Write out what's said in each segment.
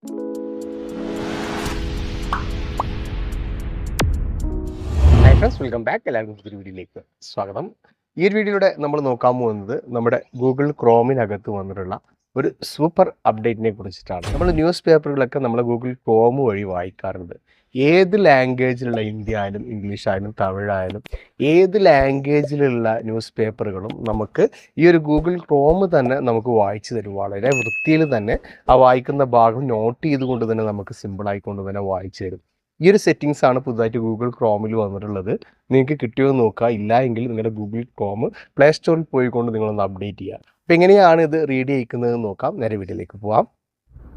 Hi friends welcome back എല്ലാവർക്കും പുതിയ വീഡിയോയിലേക്ക് സ്വാഗതം. ഈ ഒരു വീഡിയോയിലൂടെ നമ്മൾ നോക്കാൻ പോകുന്നത് നമ്മുടെ ഗൂഗിൾ ക്രോമിനകത്ത് വന്നിട്ടുള്ള ഒരു സൂപ്പർ അപ്ഡേറ്റിനെ കുറിച്ചിട്ടാണ്. നമ്മൾ ന്യൂസ് പേപ്പറുകളൊക്കെ നമ്മൾ ഗൂഗിൾ ക്രോം വഴി വായിക്കാറുണ്ട്. ഏത് ലാംഗ്വേജിലുള്ള ഹിന്ദി ആയാലും ഇംഗ്ലീഷ് ആയാലും തമിഴായാലും ഏത് ലാംഗ്വേജിലുള്ള ന്യൂസ് പേപ്പറുകളും നമുക്ക് ഈ ഒരു ഗൂഗിൾ ക്രോം തന്നെ നമുക്ക് വായിച്ചു തരും. വളരെ വൃത്തിയിൽ തന്നെ ആ വായിക്കുന്ന ഭാഗം നോട്ട് ചെയ്തുകൊണ്ട് തന്നെ നമുക്ക് സിമ്പിളായിക്കൊണ്ട് തന്നെ വായിച്ചു തരും. ഈ ഒരു സെറ്റിങ്സ് ആണ് പുതുതായിട്ട് ഗൂഗിൾ ക്രോമിൽ വന്നിട്ടുള്ളത്. നിങ്ങൾക്ക് കിട്ടിയോ എന്ന് നോക്കുക. ഇല്ല എങ്കിൽ നിങ്ങളുടെ ഗൂഗിൾ ക്രോം പ്ലേ സ്റ്റോറിൽ പോയിക്കൊണ്ട് നിങ്ങളൊന്ന് അപ്ഡേറ്റ് ചെയ്യുക. അപ്പോൾ എങ്ങനെയാണ് ഇത് റീഡ് ചെയ്യിക്കുന്നതെന്ന് നോക്കാം. നേരെ വീട്ടിലേക്ക് പോവാം.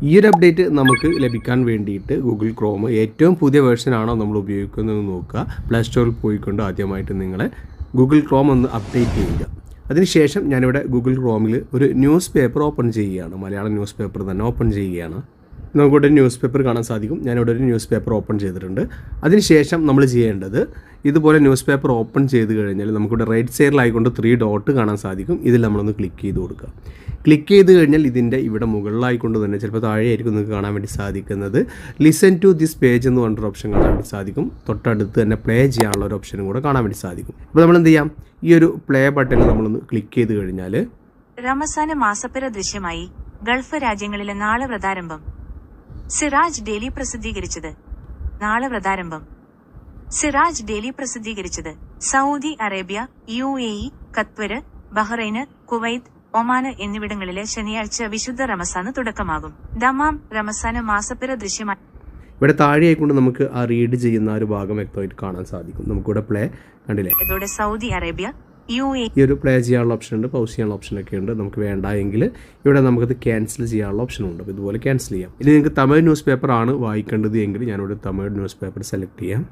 ഈ ഒരു അപ്ഡേറ്റ് നമുക്ക് ലഭിക്കാൻ വേണ്ടിയിട്ട് ഗൂഗിൾ ക്രോം ഏറ്റവും പുതിയ വേർഷൻ ആണോ നമ്മൾ ഉപയോഗിക്കുന്നത് നോക്കുക. പ്ലേ സ്റ്റോറിൽ പോയിക്കൊണ്ട് ആദ്യമായിട്ട് നിങ്ങളെ ഗൂഗിൾ ക്രോം ഒന്ന് അപ്ഡേറ്റ് ചെയ്യുക. അതിനുശേഷം ഞാനിവിടെ ഗൂഗിൾ ക്രോമിൽ ഒരു ന്യൂസ് പേപ്പർ ഓപ്പൺ ചെയ്യുകയാണ്. മലയാളം ന്യൂസ് പേപ്പർ തന്നെ ഓപ്പൺ ചെയ്യുകയാണ്. നമുക്കിവിടെ ഒരു ന്യൂസ് പേപ്പർ കാണാൻ സാധിക്കും. ഞാനിവിടെ ഒരു ന്യൂസ് പേപ്പർ ഓപ്പൺ ചെയ്തിട്ടുണ്ട്. അതിനുശേഷം നമ്മൾ ചെയ്യേണ്ടത് ഇതുപോലെ ന്യൂസ് പേപ്പർ ഓപ്പൺ ചെയ്ത് കഴിഞ്ഞാൽ നമുക്കിവിടെ റൈറ്റ് സൈഡിലായിക്കൊണ്ട് ത്രീ ഡോട്ട് കാണാൻ സാധിക്കും. ഇതിൽ നമ്മളൊന്ന് ക്ലിക്ക് ചെയ്ത് കൊടുക്കുക. ക്ലിക്ക് ചെയ്ത് കഴിഞ്ഞാൽ ഇതിന്റെ ഇവിടെ മുകളിലായിക്കൊണ്ട് തന്നെ ചിലപ്പോൾ താഴെയായിരിക്കും നിങ്ങൾക്ക് കാണാൻ വേണ്ടി സാധിക്കുന്നത്. ലിസൺ ടു ദിസ് പേജ് എന്ന് പറഞ്ഞൊരു ഓപ്ഷൻ കാണാൻ വേണ്ടി സാധിക്കും. തൊട്ടടുത്ത് തന്നെ പ്ലേ ചെയ്യാനുള്ള ഒരു ഓപ്ഷനും കൂടെ കാണാൻ വേണ്ടി സാധിക്കും. അപ്പോൾ നമ്മൾ എന്ത് ചെയ്യാം? ഈ ഒരു പ്ലേ ബട്ടൺ നമ്മളൊന്ന് ക്ലിക്ക് ചെയ്ത് കഴിഞ്ഞാൽ റമസാന മാസപ്പിറ ദൃശ്യമായി ഗൾഫ് രാജ്യങ്ങളിലെ നാളെ വ്രതാരംഭം സിറാജ് ഡെയിലി പ്രസിദ്ധീകരിച്ചത്. നാളെ വ്രതാരംഭം. സിറാജ് ഡെയിലി പ്രസിദ്ധീകരിച്ചത് Saudi Arabia U A E Qatar Bahrain Kuwait Oman എന്നിവിടങ്ങളിലെ ശനിയാഴ്ച വിശുദ്ധ റമസാന് തുടക്കമാകും. ദമാം റമസാന് മാസപ്പിറ ദൃശ്യമായി ഇവിടെ താഴെയായിക്കൊണ്ട് നമുക്ക് ആ റീഡ് ചെയ്യുന്ന ഒരു ഭാഗം വ്യക്തമായിട്ട് കാണാൻ സാധിക്കും. നമുക്കിവിടെ പ്ലേ കണ്ടില്ലേ? ഇതോടെ സൗദി അറേബ്യ ഈ ഒരു പ്ലേ ചെയ്യാനുള്ള ഓപ്ഷൻ ഉണ്ട് പൗസ് ചെയ്യാനുള്ള ഓപ്ഷൻ ഒക്കെ ഉണ്ട്. നമുക്ക് വേണ്ട എങ്കിൽ ഇവിടെ നമുക്കത് ക്യാൻസൽ ചെയ്യാനുള്ള ഓപ്ഷൻ ഉണ്ട്. അപ്പോൾ ഇതുപോലെ ക്യാൻസൽ ചെയ്യാം. ഇനി നിങ്ങൾക്ക് തമിഴ് ന്യൂസ് പേപ്പർ ആണ് വായിക്കേണ്ടത് എങ്കിൽ ഞാനിവിടെ തമിഴ് ന്യൂസ് പേപ്പർ സെലക്ട് ചെയ്യാം.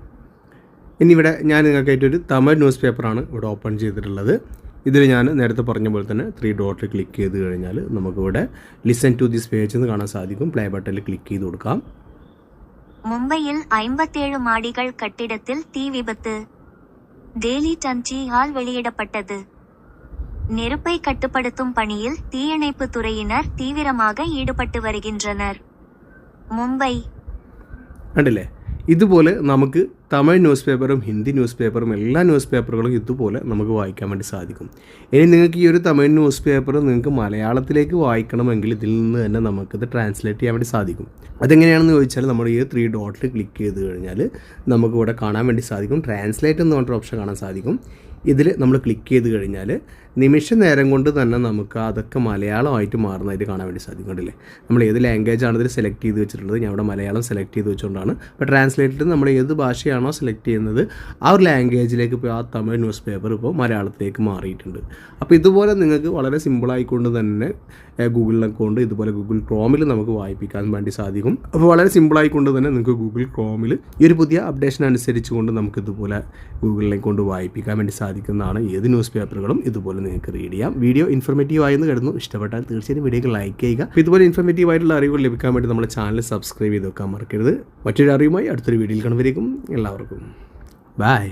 ഇനി ഇവിടെ ഞാൻ നിങ്ങൾക്കായിട്ടൊരു തമിഴ് ന്യൂസ് പേപ്പറാണ് ഇവിടെ ഓപ്പൺ ചെയ്തിട്ടുള്ളത്. ഇതിൽ ഞാൻ നേരത്തെ പറഞ്ഞ പോലെ തന്നെ ത്രീ ഡോട്ടിൽ ക്ലിക്ക് ചെയ്ത് കഴിഞ്ഞാൽ നമുക്കിവിടെ ലിസൺ ടു ദിസ് പേജ് എന്ന് കാണാൻ സാധിക്കും. പ്ലേ ബട്ടണിൽ ക്ലിക്ക് ചെയ്ത് കൊടുക്കാം. മുംബൈയിൽ അമ്പത്തേഴ് മാടികൾ കെട്ടിടത്തിൽ തീ വിപത്ത്. டெய்லி டன்ச்சியால் வெளியிடப்பட்டது நெருப்பை கட்டுப்படுத்தும் பணியில் தீயணைப்பு துறையினர் தீவிரமாக ஈடுபட்டு வருகின்றனர் மும்பை കണ്ടില്ലേ ഇതുപോലെ നമുക്ക് തമിഴ് ന്യൂസ് പേപ്പറും ഹിന്ദി ന്യൂസ് പേപ്പറും എല്ലാ ന്യൂസ് പേപ്പറുകളും ഇതുപോലെ നമുക്ക് വായിക്കാൻ വേണ്ടി സാധിക്കും. ഇനി നിങ്ങൾക്ക് ഈ ഒരു തമിഴ് ന്യൂസ് പേപ്പർ നിങ്ങൾക്ക് മലയാളത്തിലേക്ക് വായിക്കണമെങ്കിൽ ഇതിൽ നിന്ന് തന്നെ നമുക്കിത് ട്രാൻസ്ലേറ്റ് ചെയ്യാൻ വേണ്ടി സാധിക്കും. അതെങ്ങനെയാണെന്ന് ചോദിച്ചാൽ നമ്മൾ ഈ ത്രീ ഡോട്ടിൽ ക്ലിക്ക് ചെയ്ത് കഴിഞ്ഞാൽ നമുക്ക് ഇവിടെ കാണാൻ വേണ്ടി സാധിക്കും. ട്രാൻസ്ലേറ്റ് എന്ന് പറഞ്ഞ ഓപ്ഷൻ കാണാൻ സാധിക്കും. ഇതിൽ നമ്മൾ ക്ലിക്ക് ചെയ്ത് കഴിഞ്ഞാൽ നിമിഷ നേരം കൊണ്ട് തന്നെ നമുക്ക് അതൊക്കെ മലയാളമായിട്ട് മാറുന്നതായിട്ട് കാണാൻ വേണ്ടി സാധിക്കും കണ്ടില്ലേ? നമ്മൾ ഏത് ലാംഗ്വേജ് ആണ് ഇതിൽ സെലക്ട് ചെയ്ത് വെച്ചിട്ടുള്ളത്? ഞാൻ ഇവിടെ മലയാളം സെലക്ട് ചെയ്ത് വെച്ചുകൊണ്ടാണ്. അപ്പോൾ ട്രാൻസ്ലേറ്റഡ് നമ്മൾ ഏത് ഭാഷയാണോ സെലക്ട് ചെയ്യുന്നത്. ആ ഒരു ലാംഗ്വേജിലേക്ക് ഇപ്പോൾ ആ തമിഴ് ന്യൂസ് പേപ്പർ ഇപ്പോൾ മലയാളത്തിലേക്ക് മാറിയിട്ടുണ്ട്. അപ്പോൾ ഇതുപോലെ നിങ്ങൾക്ക് വളരെ സിമ്പിളായിക്കൊണ്ട് തന്നെ ഗൂഗിൾ അക്കൗണ്ട് ഇതുപോലെ ഗൂഗിൾ ക്രോമിൽ നമുക്ക് വായിപ്പിക്കാൻ വേണ്ടി സാധിക്കും. അപ്പോൾ വളരെ സിമ്പിളായിക്കൊണ്ട് തന്നെ നിങ്ങൾക്ക് ഗൂഗിൾ ക്രോമിൽ ഈ ഒരു പുതിയ അപ്ഡേഷൻ അനുസരിച്ചുകൊണ്ട് നമുക്ക് ഇതുപോലെ ഗൂഗിളിലേക്ക് കൊണ്ട് വായിപ്പിക്കാൻ വേണ്ടി സാധിക്കുന്നതാണ് ഏത് ന്യൂസ് പേപ്പറുകളും ഇതുപോലെ നിങ്ങൾക്ക് റീഡ് ചെയ്യാം. വീഡിയോ ഇൻഫർമേറ്റീവ് ആയെന്ന് കരുതുന്നു. ഇഷ്ടപ്പെട്ടാൽ തീർച്ചയായും വീഡിയോക്ക് ലൈക്ക് ചെയ്യുക. ഇതുപോലെ ഇൻഫർമേറ്റീവ് ആയിട്ടുള്ള അറിവുകൾ ലഭിക്കാൻ വേണ്ടി നമ്മുടെ ചാനൽ സബ്സ്ക്രൈബ് ചെയ്ത് വെക്കാൻ മറക്കരുത്. മറ്റൊരു അറിവുമായി അടുത്തൊരു വീഡിയോയിൽ കാണുമ്പോഴേക്കും എല്ലാവർക്കും ബൈ